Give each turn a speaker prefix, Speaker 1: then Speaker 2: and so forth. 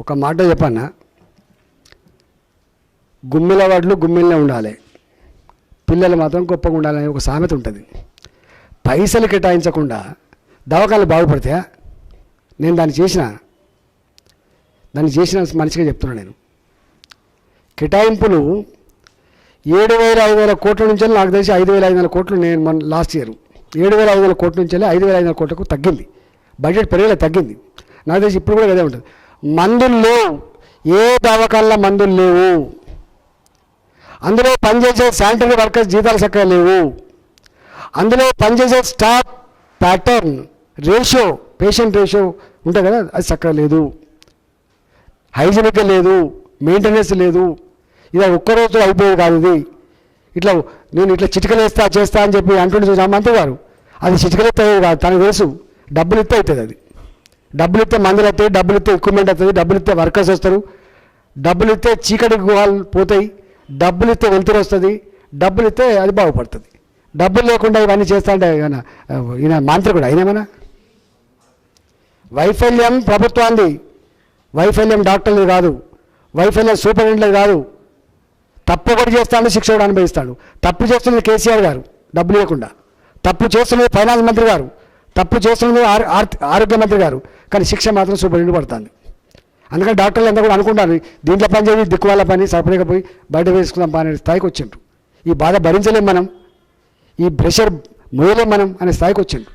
Speaker 1: ఒక మాట చెప్పన్నా గుమ్మిల వాడులు గుమ్మిలనే ఉండాలి. పిల్లలు మాత్రం గొప్పగా ఉండాలని ఒక సామెత ఉంటుంది. పైసలు కేటాయించకుండా దవాఖాలు బాగుపడతాయా? నేను దాన్ని చేసిన దాన్ని చేసిన మనిషిగా చెప్తున్నా నేను. కేటాయింపులు ఏడు వేల ఐదు వేల కోట్ల నుంచి నాకు తెలిసి ఐదు వేల ఐదు వందల కోట్లు నేను మన లాస్ట్ ఇయర్. ఏడు వేల ఐదు వందల కోట్ల నుంచి ఐదు వేల ఐదు వందల కోట్లకు తగ్గింది. బడ్జెట్ పెరిగేలా తగ్గింది. నాకు తెలిసి ఇప్పుడు కూడా అదే ఉంటుంది. మందులు లేవు ఏ దవాఖానలో మందులు లేవు. అందులో పనిచేసే శానిటరీ వర్కర్స్ జీతాలు చక్కగా లేవు. అందులో పనిచేసే staff pattern ratio patient ratio ఉంటుంది కదా అది చక్కగా లేదు. హైజీనిక్ లేదు మెయింటెనెన్స్ లేదు. ఇది ఒక్క రోజు అయిపోయేది కాదు ఇది. ఇట్లా నేను ఇట్లా చిటికలేస్తా చేస్తా అని చెప్పి అంటుండే చూసాం మంత్రి గారు. అది చిటికలెత్తే కాదు తనకు తెలుసు. డబ్బులు ఇస్తే అవుతుంది అది. డబ్బులు ఇస్తే మందులు అవుతాయి డబ్బులు ఇస్తే ఎక్విప్మెంట్ అవుతుంది డబ్బులు ఇస్తే వర్కర్స్ వస్తారు. డబ్బులు ఇస్తే చీకటి గుహాలు పోతాయి డబ్బులు ఇస్తే వెళ్తురు వస్తుంది డబ్బులు ఇస్తే అది బాగుపడుతుంది. డబ్బులు లేకుండా ఇవన్నీ చేస్తాంటే ఈయన ఈయన మాంత్రికుడు అయినేమన్నా వైఫల్యం ప్రభుత్వాన్ని వైఫల్యం డాక్టర్లు కాదు. వైఫల్యం సూపరింటెండెంట్లు కాదు. తప్పు ఒకటి చేస్తాడు శిక్ష కూడా అనుభవిస్తాడు. తప్పు చేస్తున్నది కేసీఆర్ గారు డబ్బు లేకుండా. తప్పు చేస్తున్నది ఫైనాన్స్ మంత్రి గారు. తప్పు చేస్తున్నది ఆరోగ్య మంత్రి గారు కానీ శిక్ష మాత్రం సూపరింటెండెంట్ పడుతుంది. అందుకని డాక్టర్లు అంతా కూడా అనుకుంటారు దీంట్లో పని చేసి దిక్కు వాళ్ళ పని సపరేట్గా పోయి బయట వేసుకుందాం పని అనే స్థాయికి వచ్చిండ్రు. ఈ బాధ భరించలేం మనం ఈ ప్రెషర్ మోయలేం మనం అనే స్థాయికి వచ్చిండ్రు.